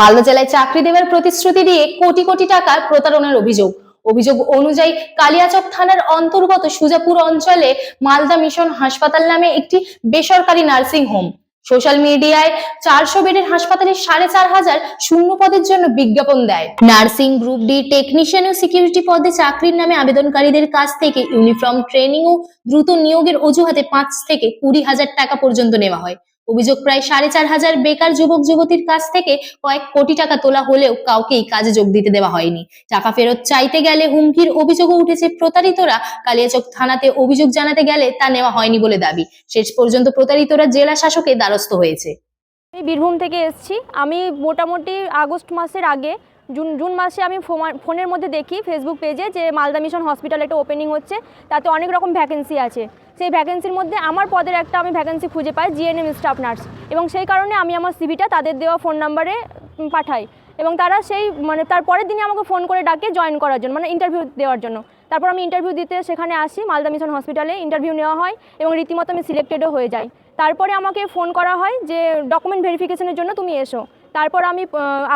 মালদা জেলায় চাকরি দেওয়ার প্রতিশ্রুতি দিয়ে কোটি কোটি টাকার প্রতারণার অভিযোগ। অভিযোগ অনুযায়ী কালিয়াচক থানার অন্তর্গত সুজাপুর অঞ্চলে মালদা মিশন হাসপাতাল নামে একটি বেসরকারি নার্সিং হোম। সোশ্যাল মিডিয়ায় চারশো বেডের হাসপাতালে সাড়ে চার হাজার শূন্য পদের জন্য বিজ্ঞাপন দেয়। নার্সিং গ্রুপ ডি টেকনিশিয়ান ও সিকিউরিটি পদে চাকরির নামে আবেদনকারীদের কাছ থেকে ইউনিফর্ম ট্রেনিং ও দ্রুত নিয়োগের অজুহাতে পাঁচ থেকে কুড়ি হাজার টাকা পর্যন্ত নেওয়া হয়। অভিযোগ প্রায় সাড়ে চার হাজার বেকার যুবক যুবতীর কাছ থেকে কয়েক কোটি টাকা তোলা হলেও কাউকেই কাজে যোগ দিতে দেওয়া হয়নি। টাকা ফেরত চাইতে গেলে হুমকির অভিযোগও উঠেছে প্রতারিতরা। কালিয়াচক থানাতে অভিযোগ জানাতে গেলে তা নেওয়া হয়নি বলে দাবি। শেষ পর্যন্ত প্রতারিতরা জেলা শাসকের দ্বারস্থ হয়েছে। আমি বীরভূম থেকে এসেছি। আমি মোটামুটি আগস্ট মাসের আগে জুন জুন মাসে আমি ফোনের মধ্যে দেখি ফেসবুক পেজে যে মালদা মিশন হসপিটাল একটা ওপেনিং হচ্ছে, তাতে অনেক রকম ভ্যাকেন্সি আছে। সেই ভ্যাকেন্সির মধ্যে আমার পদের একটা আমি ভ্যাকেন্সি খুঁজে পাই জিএনএম স্টাফ নার্স এবং সেই কারণে আমি আমার সিভিটা তাদের দেওয়া ফোন নাম্বারে পাঠাই। এবং তারা সেই মানে তার পরের দিনই আমাকে ফোন করে ডাকে জয়েন করার জন্য মানে ইন্টারভিউ দেওয়ার জন্য। তারপর আমি ইন্টারভিউ দিতে সেখানে আসি, মালদা মিশন হসপিটালে ইন্টারভিউ নেওয়া হয় এবং রীতিমতো আমি সিলেক্টেডও হয়ে যাই। তারপরে আমাকে ফোন করা হয় যে ডকুমেন্ট ভেরিফিকেশনের জন্য তুমি এসো। তারপর আমি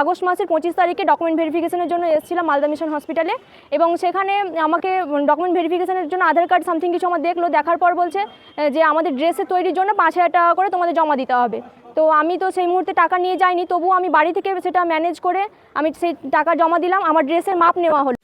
আগস্ট মাসের পঁচিশ তারিখে ডকুমেন্ট ভেরিফিকেশনের জন্য এসেছিলাম মালদা মিশন হসপিটালে এবং সেখানে আমাকে ডকুমেন্ট ভেরিফিকেশনের জন্য আধার কার্ড সামথিং কিছু আমার দেখল, দেখার পর বলছে যে আমাদের ড্রেসের তৈরির জন্য পাঁচ হাজার টাকা করে তোমাদের জমা দিতে হবে। তো আমি তো সেই মুহূর্তে টাকা নিয়ে যাইনি তবু আমি বাড়ি থেকে সেটা ম্যানেজ করে আমি সেই টাকা জমা দিলাম, আমার ড্রেসের মাপ নেওয়া হলো।